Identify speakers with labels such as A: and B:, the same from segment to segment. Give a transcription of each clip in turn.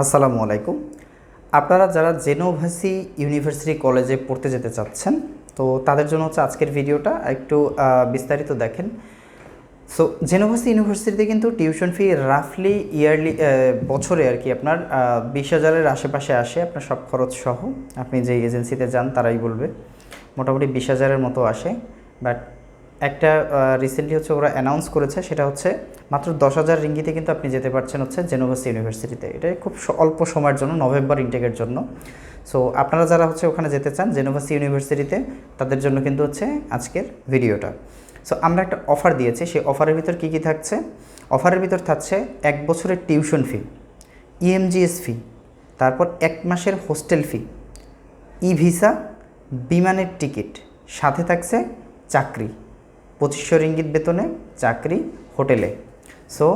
A: আসসালামু আলাইকুম। আপনারা যারা জেনোভাসি ইউনিভার্সিটি কলেজে পড়তে যেতে চাচ্ছেন, তো তাদের জন্য হচ্ছে আজকের ভিডিওটা একটু বিস্তারিত দেখেন। সো জেনোভাসি ইউনিভার্সিটিতে কিন্তু টিউশন ফি রাফলি ইয়ারলি বছরে আর কি আপনার বিশ হাজারের আশেপাশে আসে, আপনার সব খরচ সহ। আপনি যে এজেন্সিতে যান তারাই বলবে। মোটামুটি বিশ হাজারের মতো আসে, বাট একটা রিসেন্টলি হচ্ছে ওরা অ্যানাউন্স করেছে, সেটা হচ্ছে মাত্র দশ হাজার রিঙ্গিতে কিন্তু আপনি যেতে পারছেন হচ্ছে জেনোভাসি ইউনিভার্সিটিতে এটা খুব অল্প সময়ের জন্য নভেম্বর ইনটেকের জন্য। সো আপনারা যারা হচ্ছে ওখানে যেতে চান জেনোভাসি ইউনিভার্সিটিতে তাদের জন্য কিন্তু হচ্ছে আজকের ভিডিওটা সো আমরা একটা অফার দিয়েছি, সেই অফারের ভিতর কী কী থাকছে? অফারের ভিতর থাকছে এক বছরের টিউশন ফি ইএমজিএস ফি তারপর এক মাসের হোস্টেল ফি ই ভিসা বিমানের টিকিট সাথে থাকছে চাকরি। পঁচিশশো রিঙ্গিত বেতনে চাকরি হোটেলে। সো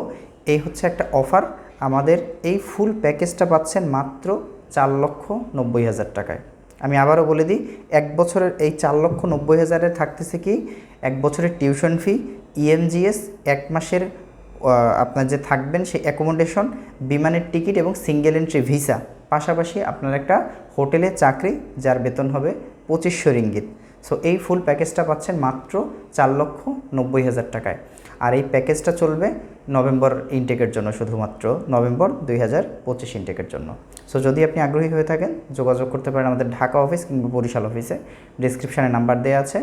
A: এই হচ্ছে একটা অফার আমাদের এই ফুল প্যাকেজটা পাচ্ছেন মাত্র চার লক্ষ নব্বই হাজার টাকায়। আমি আবারও বলে দিই, এক বছরের এই চার লক্ষ নব্বই হাজারে থাকতেছে কি, এক বছরের টিউশন ফি ইএমজিএস এক মাসের আপনার যে থাকবেন সেই অ্যাকোমোডেশন বিমানের টিকিট এবং সিঙ্গেল এন্ট্রি ভিসা পাশাপাশি আপনার একটা হোটেলে চাকরি, যার বেতন হবে পঁচিশশো রিঙ্গিত। সো এই ফুল প্যাকেজটা পাচ্ছেন মাত্র চার লক্ষ নব্বই হাজার টাকায়। আর এই প্যাকেজটা চলবে নভেম্বর ইনটেকের জন্য শুধুমাত্র, নভেম্বর দুই হাজার পঁচিশ ইনটেকের জন্য। সো যদি আপনি আগ্রহী হয়ে থাকেন, যোগাযোগ করতে পারেন আমাদের ঢাকা অফিস কিংবা বরিশাল অফিসে ডিসক্রিপশানে নাম্বার দেওয়া আছে।